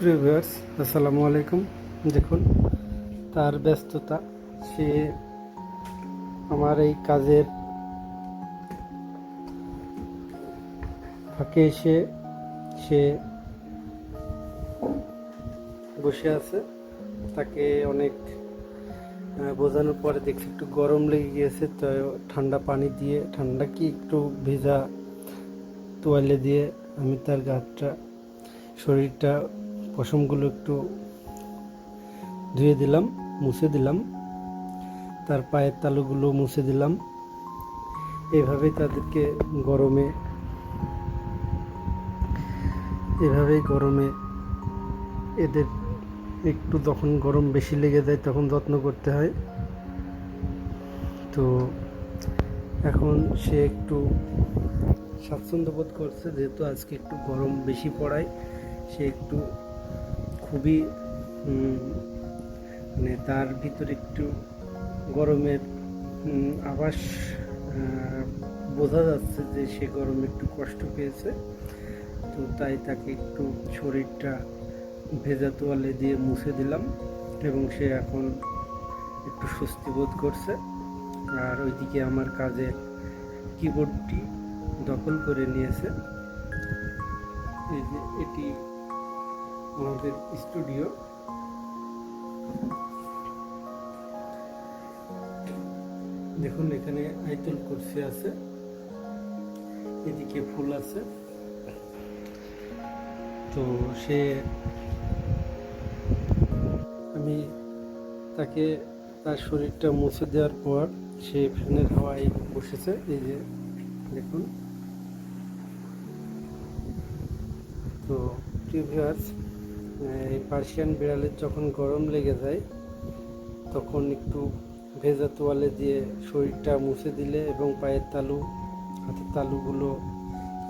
প্রিয় ভিউয়ার্স, আসসালামু আলাইকুম। দেখুন, তার ব্যস্ততা, সে আমার এই কাজের ফাঁকে এসে সে বসে আছে। তাকে অনেক বোঝানোর পরে দেখছি একটু গরম লেগে গিয়েছে, তো ঠান্ডা পানি দিয়ে, ঠান্ডা কি একটু ভেজা তোয়ালে দিয়ে আমি তার গাছটা শরীরটা পশমগুলো একটু ধুয়ে দিলাম, মুছে দিলাম। তার পায়ের তালুগুলো মুছে দিলাম। এভাবেই তাদেরকে গরমে, এভাবেই গরমে এদের একটু যখন গরম বেশি লেগে যায় তখন যত্ন করতে হয়। তো এখন সে একটু স্বাচ্ছন্দ্য বোধ করছে, যেহেতু আজকে একটু গরম বেশি পড়ায়, সে একটু খুবই মানে তার ভিতরে একটু গরমের আভাস বোঝা যাচ্ছে যে সে গরমে একটু কষ্ট পেয়েছে। তো তাই তাকে একটু শরীরটা ভেজা তোয়ালে দিয়ে মুছে দিলাম এবং সে এখন একটু স্বস্তি বোধ করছে। আর ওইদিকে আমার কাজের কিবোর্ডটি দখল করে নিয়েছে। এই যে এটি আমাদের স্টুডিও। দেখুন, এখানে আইতুল কুরসি আছে, এদিকে ফুল আছে। তো সে, আমি তাকে তার শরীরটা মুছে দেওয়ার পর সে ফ্যানের হাওয়ায় বসেছে, এই যে দেখুন। তো প্রিভিয়াস এই পার্সিয়ান বিড়ালের যখন গরম লেগে যায়, তখন একটু ভেজা তোয়ালে দিয়ে শরীরটা মুছে দিলে এবং পায়ের তালু, হাতের তালুগুলো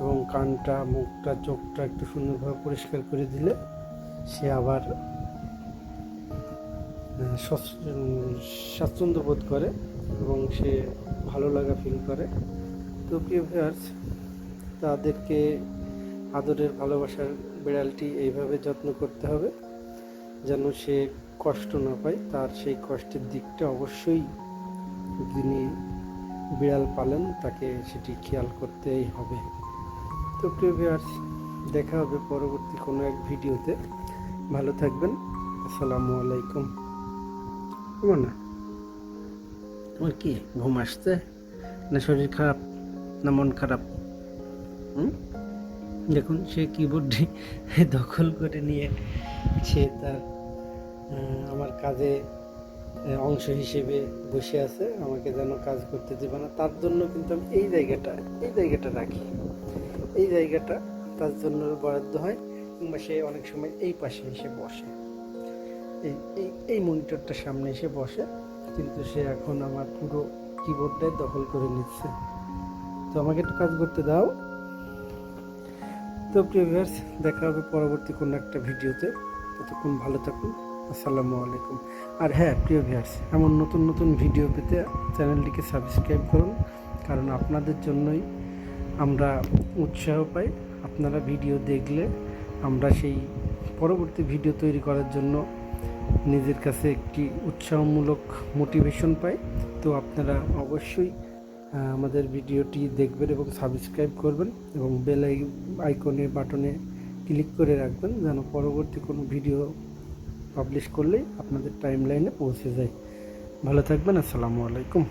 এবং কানটা, মুখটা, চোখটা একটু সুন্দরভাবে পরিষ্কার করে দিলে সে আবার স্বাচ্ছন্দ্য বোধ করে এবং সে ভালো লাগা ফিল করে। তো প্রিয় ভিউয়ার্স তাদেরকে আদরের ভালোবাসার বিড়ালটি এইভাবে যত্ন করতে হবে যেন সে কষ্ট না পায়। তার সেই কষ্টের দিকটা অবশ্যই যিনি বিড়াল পালেন, তাকে সেটি খেয়াল করতেই হবে। তো প্রিয় ভিউয়ার্স দেখা হবে পরবর্তী কোনো এক ভিডিওতে। ভালো থাকবেন। আসসালামু আলাইকুম। না। তোমার কি ঘুম আসছে? না শরীর খারাপ? না মন খারাপ? হুম? দেখুন সে কিবোর্ডটি দখল করে নিয়ে সে তার আমার কাজে অংশ হিসেবে বসে আছে, আমাকে যেন কাজ করতে দেবে না। তার জন্য কিন্তু আমি এই জায়গাটা এই জায়গাটা রাখি। এই জায়গাটা তার জন্য বরাদ্দ হয়, কিংবা সে অনেক সময় এই পাশে এসে বসে। এই এই এই মনিটরটার সামনে এসে বসে, কিন্তু সে এখন আমার পুরো কিবোর্ডটাই দখল করে নিচ্ছে। তো আমাকে একটু কাজ করতে দাও। তো প্রিয় ভিউয়ার্স, দেখা হবে পরবর্তী কোনো একটা ভিডিওতে। ততক্ষণ ভালো থাকুন। আসসালামু আলাইকুম। আর হ্যাঁ প্রিয় ভিউয়ার্স, এমন নতুন নতুন ভিডিও পেতে চ্যানেলটিকে সাবস্ক্রাইব করুন, কারণ আপনাদের জন্যই আমরা উৎসাহ পাই। আপনারা ভিডিও দেখলে আমরা সেই পরবর্তী ভিডিও তৈরি করার জন্য নিজের কাছে একটি উৎসাহমূলক মোটিভেশন পাই। তো আপনারা অবশ্যই আমাদের ভিডিওটি দেখবেন এবং সাবস্ক্রাইব করবেন এবং বেল আইকনে বাটনে ক্লিক করে রাখবেন যেন পরবর্তী কোনো ভিডিও পাবলিশ করলেই আপনাদের টাইম লাইনে পৌঁছে যায়। ভালো থাকবেন, আসসালামু আলাইকুম।